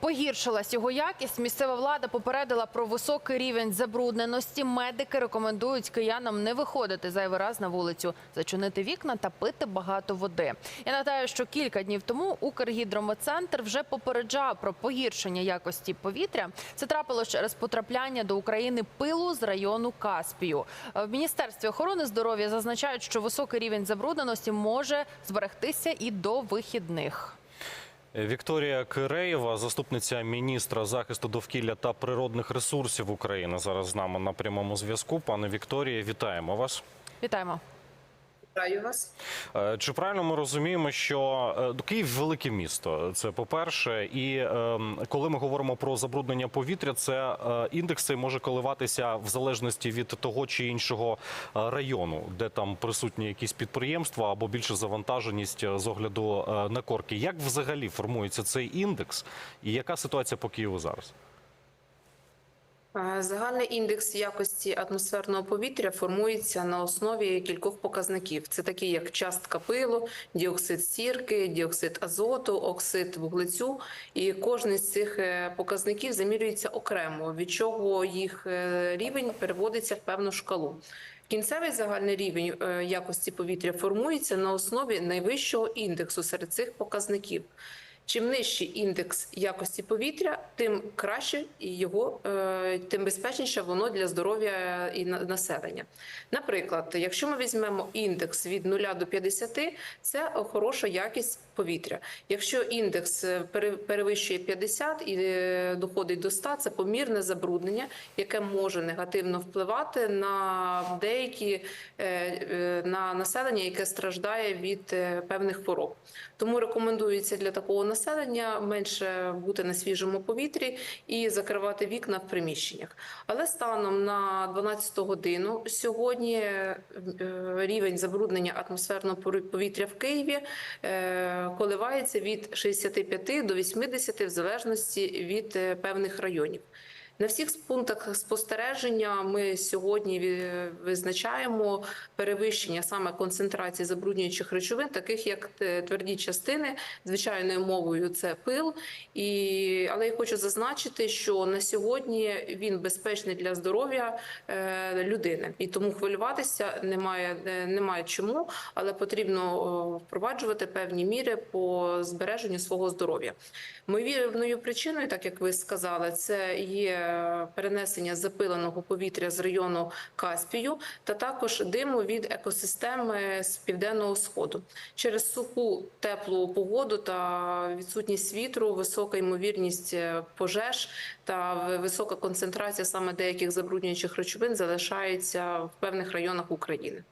погіршилась його якість. Місцева влада попередила про високий рівень забрудненості. Медики рекомендують киянам не виходити зайвий раз на вулицю, зачинити вікна та пити багато води. Я нагадаю, що кілька днів тому Укргідрометцентр вже попереджав про погіршення якості повітря. Це трапилось через потрапляння до України пилу з району Каспію. В міністерстві охорони здоров'я зазначають, що високий рівень забрудненості може зберегтися і до вихідних. Вікторія Киреєва, заступниця міністра захисту довкілля та природних ресурсів України, зараз з нами на прямому зв'язку. Пане Вікторія, вітаємо вас. Вітаємо. Вітаю вас. Е, Чи правильно ми розуміємо, що е, Київ велике місто? Це по-перше, і е, коли ми говоримо про забруднення повітря, це е, індекс цей може коливатися в залежності від того чи іншого району, де там присутні якісь підприємства або більше завантаженість з огляду на корки. Як взагалі формується цей індекс, і яка ситуація по Києву зараз? Е, Загальний індекс якості атмосферного повітря формується на основі кількох показників. Це такі, як частка пилу, діоксид сірки, діоксид азоту, оксид вуглецю. І кожен з цих е, показників замірюється окремо, від чого їх е, рівень переводиться в певну шкалу. Кінцевий загальний рівень якості повітря формується на основі найвищого індексу серед цих показників. Чим нижчий індекс якості повітря, тим краще його, е, тим безпечніше воно для здоров'я і населення. Наприклад, якщо ми візьмемо індекс від 0 до 50, це хороша якість повітря. Якщо індекс е, перевищує 50 і е, доходить до 100, це помірне забруднення, яке може негативно впливати на деякі на населення, яке страждає від певних хвороб. Тому рекомендується для такого населення менше бути на свіжому повітрі і закривати вікна в приміщеннях. Але станом на 12 годину сьогодні е, рівень забруднення атмосферного повітря в Києві е, коливається від 65 до 80 в залежності від е, певних районів. На всіх пунктах спостереження ми сьогодні визначаємо перевищення саме концентрації забруднюючих речовин, таких як е, тверді частини, звичайною мовою це пил. І, але я хочу зазначити, що на сьогодні він безпечний для здоров'я е, людини, і тому хвилюватися немає, е, немає чому, але потрібно впроваджувати певні міри по збереженню свого здоров'я. Ймовірною причиною, так як ви сказали, це є перенесення запиленого повітря з району Каспію та також диму від екосистеми з південного сходу. Через суху теплу погоду та відсутність вітру, висока ймовірність е, пожеж та висока концентрація саме деяких забруднюючих речовин залишається в певних районах України.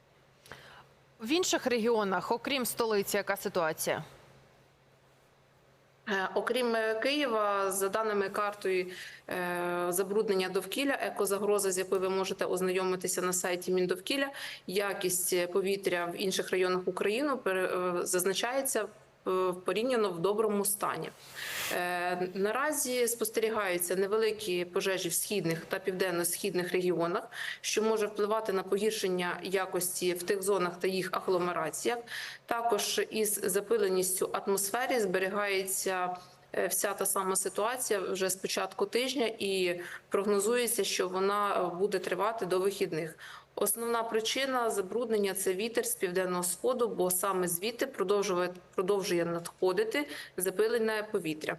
В інших регіонах, окрім столиці, яка ситуація? Е, Окрім е, Києва, за даними картою е, забруднення довкілля, екозагроза, з якою ви можете ознайомитися на сайті Міндовкілля, якість повітря в інших районах України зазначається порівняно в доброму стані. Е, Наразі спостерігаються невеликі пожежі в східних та південно-східних регіонах, що може впливати на погіршення якості в тих зонах та їх агломераціях. Також із запиленістю атмосфері зберігається. е, Вся та сама ситуація вже з початку тижня, і прогнозується, що вона е, буде тривати до вихідних. Основна причина забруднення це вітер з південного сходу, бо саме звідти продовжує продовжує надходити запилене повітря.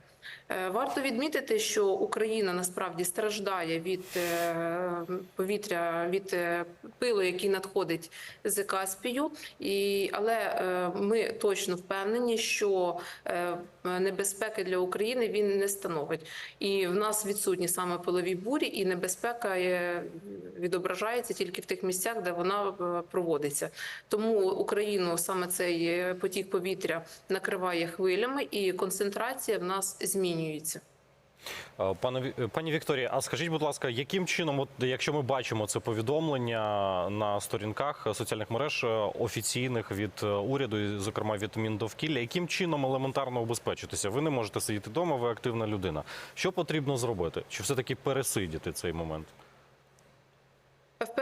Е, Варто відмітити, що Україна насправді страждає від е, повітря від е, пилу, який надходить з Каспію, і але ми точно впевнені, що небезпеки для України він не становить. І в нас відсутні саме пилові бурі, і небезпека відображається тільки в тих місцях, де вона е, проводиться. Тому Україну саме цей е, потік повітря накриває хвилями, і концентрація в нас змінюється. Е, Пане пані Вікторія, а скажіть, будь ласка, яким чином, от якщо ми бачимо це повідомлення на сторінках соціальних мереж офіційних від уряду, і, зокрема від Міндовкілля, яким чином елементарно убезпечитися? Ви не можете сидіти вдома, ви активна людина. Що потрібно зробити? Чи все таки пересидіти цей момент?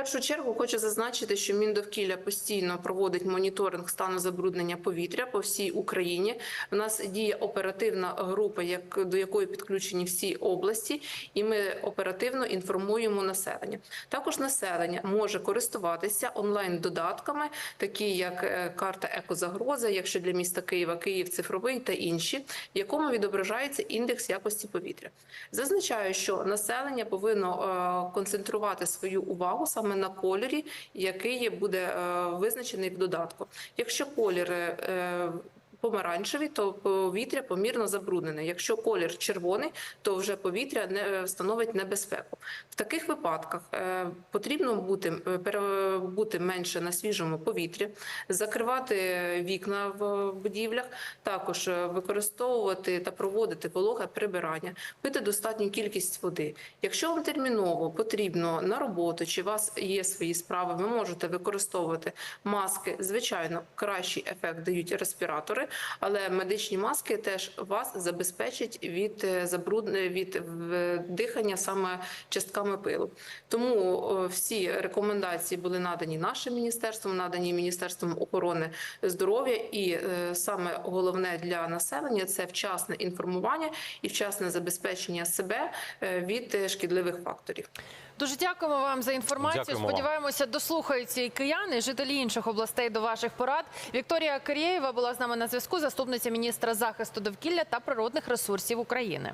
Першу чергу хочу зазначити, що Міндовкілля постійно проводить моніторинг стану забруднення повітря по всій Україні. У нас діє оперативна група, як до якої підключені всі області, і ми оперативно інформуємо населення. Також населення може користуватися онлайн додатками, такі як е, карта екозагрози, якщо для міста Києва Київ цифровий та інші, в якому відображається індекс якості повітря. Зазначаю, що населення повинно е, концентрувати свою увагу саме на кольорі, який буде е, визначений в додатку. Якщо колір е, помаранчевий, то повітря помірно забруднене. Якщо колір червоний, то вже повітря не е, становить небезпеку. В таких випадках е, потрібно бути е, бути менше на свіжому повітрі, закривати вікна в будівлях, також використовувати та проводити вологе прибирання, пити достатню кількість води. Якщо вам терміново потрібно на роботу чи у вас є свої справи, ви можете використовувати маски. Звичайно, кращий ефект дають респіратори, але медичні маски теж вас забезпечать від е, від е, дихання саме частками пилу. Тому всі рекомендації були надані нашим міністерством, надані міністерством охорони здоров'я, і е, саме головне для населення це вчасне інформування і вчасне забезпечення себе від шкідливих факторів. Дуже дякуємо вам за інформацію. Дякуємо. Сподіваємося, дослухаються і кияни, і жителі інших областей до ваших порад. Вікторія Кирєєва була з нами на зв'язку, заступниця міністра захисту довкілля та природних ресурсів України.